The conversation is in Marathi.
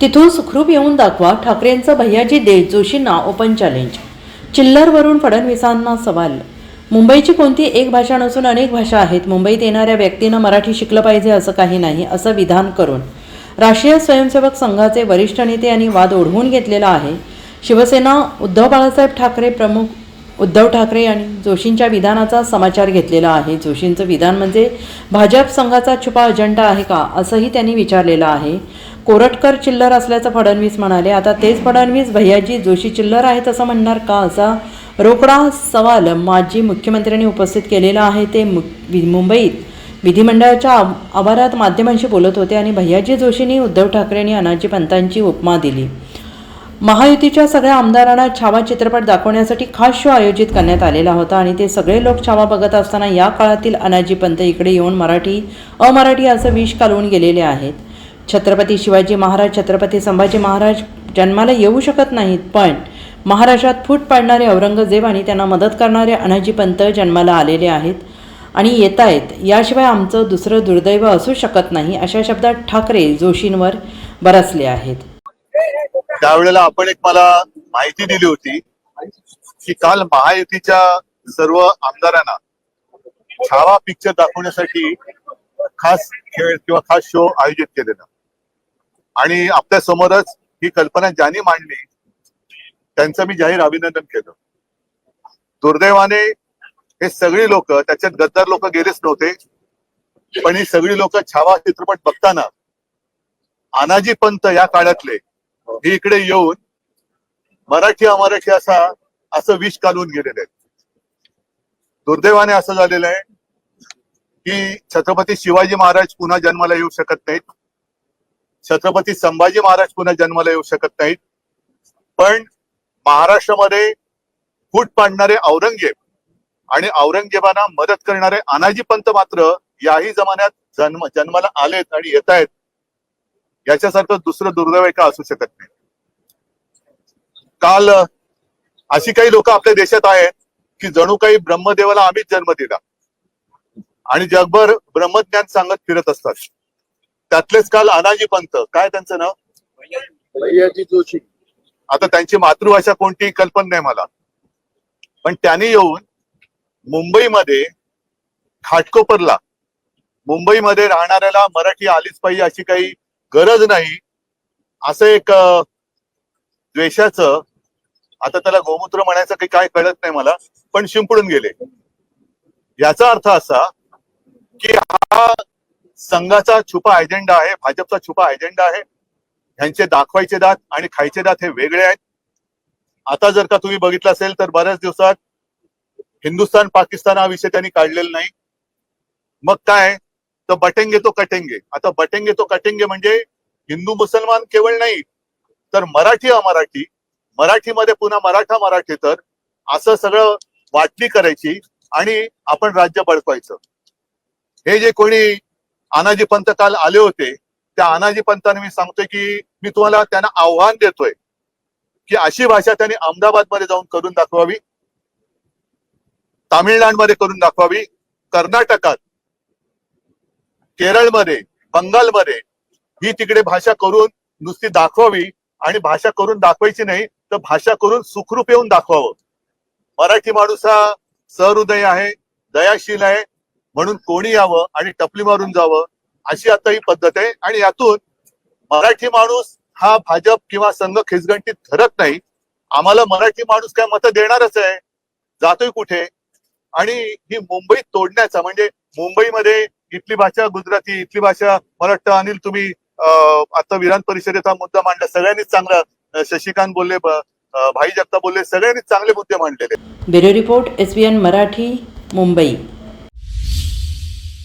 तिथून सुखरूप येऊन दाखवा ठाकरेंचं भैयाजी दे जोशींना ओपन चॅलेंज चिल्लरवरून फडणवीसांना सवाल. मुंबईची कोणती एक भाषा नसून अनेक भाषा आहेत. मुंबईत येणाऱ्या व्यक्तीनं मराठी शिकलं पाहिजे असं काही नाही असं विधान करून. राष्ट्रीय स्वयंसेवक संघाचे वरिष्ठ नेते यांनी वाद ओढवून घेतलेला आहे. शिवसेना उद्धव बाळासाहेब ठाकरे प्रमुख उद्धव ठाकरे आणि जोशींच्या विधानाचा समाचार घेतलेला आहे. जोशींचं विधान म्हणजे भाजप संघाचा छुपा अजेंडा आहे का असंही त्यांनी विचारलेलं आहे. कोरटकर चिल्लर असल्याचं फडणवीस म्हणाले आता तेच फडणवीस भैयाजी जोशी चिल्लर आहेत असं म्हणणार का? असा रोकडा सवाल माजी मुख्यमंत्र्यांनी उपस्थित केलेला आहे. ते मु- वि- मुंबईत विधिमंडळाच्या आव- आवारात माध्यमांशी बोलत होते आणि भैयाजी जोशींनी उद्धव ठाकरेंनी अनाजी पंतांची उपमा दिली. महायुतीच्या सगळ्या आमदारांना छावा चित्रपट दाखवण्यासाठी खास शो आयोजित करण्यात आलेला होता आणि ते सगळे लोक छावा बघत असताना या काळातील अनाजी पंत इकडे येऊन मराठी अमराठी असं विष कालवून गेलेले आहेत. छत्रपती शिवाजी महाराज छत्रपती संभाजी महाराज जन्माला येऊ शकत नाहीत पण महाराष्ट्रात फूट पाडणारे औरंगजेब आणि त्यांना मदत करणारे अनाजी पंत जन्माला आलेले आहेत आणि येत आहेत याशिवाय आमचं दुसरं दुर्दैव असू शकत नाही अशा शब्दात ठाकरे जोशींवर बरसले आहेत. त्यावेळेला आपण एक मला माहिती दिली होती की काल महायुतीच्या सर्व आमदारांना छावा पिक्चर दाखवण्यासाठी खास खेळ किंवा खास शो आयोजित केलेला. आणि आपल्या समोरच ही कल्पना ज्यांनी मांडली त्यांचं मी जाहीर अभिनंदन केलं. दुर्दैवाने हे सगळी लोक त्याच्यात गद्दार लोक गेलेच नव्हते. पण ही सगळी लोक छावा चित्रपट बघताना अनाजी पंत या काळातले हे इकडे येऊन मराठी अमराठी असा असं विष कालवून गेलेले आहेत. दुर्दैवाने असं झालेलं आहे की छत्रपती शिवाजी महाराज पुन्हा जन्माला येऊ शकत नाहीत. छत्रपती संभाजी महाराज पुन्हा जन्माला येऊ शकत नाहीत. पण महाराष्ट्रामध्ये फूट पाडणारे औरंगजेब आणि औरंगजेबांना मदत करणारे अनाजी पंत मात्र याही जमान्यात जन्म जन्माला आलेत आणि येत आहेत. याच्यासारखं दुसरं दुर्दैव का असू शकत नाही. काल अशी काही लोक आपल्या देशात आहेत की जणू काही ब्रह्मदेवाला आम्हीच जन्म दिला. आणि जगभर ब्रह्मज्ञान सांगत फिरत असतात. त्यातलेच काल अनाजी पंत. काय त्यांचं नाव? भैयाजी जोशी. आता त्यांची मातृभाषा कोणती? कल्पना नाही मला. पण त्यांनी येऊन मुंबईमध्ये घाटकोपरला मुंबईमध्ये राहणाऱ्याला मराठी आलीच पाहिजे अशी काही गरज नाही. असं एक द्वेषाचं आता त्याला गोमूत्र म्हणायचं काही काय कळत नाही मला पण शिंपडून गेले. याचा अर्थ असा की हा संघाचा छुपा अजेंडा आहे भाजपचा छुपा अजेंडा आहे. ह्यांचे दाखवायचे दात आणि खायचे दात हे वेगळे आहेत. आता जर का तुम्ही बघितलं असेल तर बऱ्याच दिवसात हिंदुस्थान पाकिस्तान हा विषय त्यांनी काढलेला नाही. मग काय? तर बटेंगे तो कटेंगे. आता बटेंगे तो कटेंगे म्हणजे हिंदू मुसलमान केवळ नाही तर मराठी अमराठी मराठीमध्ये पुन्हा मराठा मराठी तर असं सगळं वाटणी करायची आणि आपण राज्य बळकवायचं. हे जे कोणी अनाजी पंत काल आले होते. त्या अनाजी पंतांना मी सांगतोय की मी तुम्हाला त्यांना आव्हान देतोय की अशी भाषा त्यांनी अहमदाबादमध्ये जाऊन करून दाखवावी. तामिळनाडूमध्ये करून दाखवावी. कर्नाटकात केरळमध्ये बंगालमध्ये ही तिकडे भाषा करून नुसती दाखवावी आणि भाषा करून दाखवायची नाही तर भाषा करून सुखरूप येऊन दाखवावं. मराठी माणूस हा सहृदय आहे दयाशील आहे म्हणून कोणी यावं आणि टपली मारून जावं अशी आता ही पद्धत आहे. आणि यातून मराठी माणूस हा भाजप किंवा संघ खिचगंटीत ठरत नाही. आम्हाला मराठी माणूस काय मतं देणारच आहे. जातोय कुठे? आणि ही मुंबईत तोडण्याचा म्हणजे मुंबईमध्ये इथली भाषा गुजराती इथली भाषा मला वाटतं अनिल तुम्ही आता विधान परिषदेत हा मुद्दा मांडला. सगळ्यांनीच चांगला शशिकांत बोलले भाई जगताप बोलले सगळ्यांनीच चांगले मुद्दे मांडलेले bureau report S Marathi Mumbai.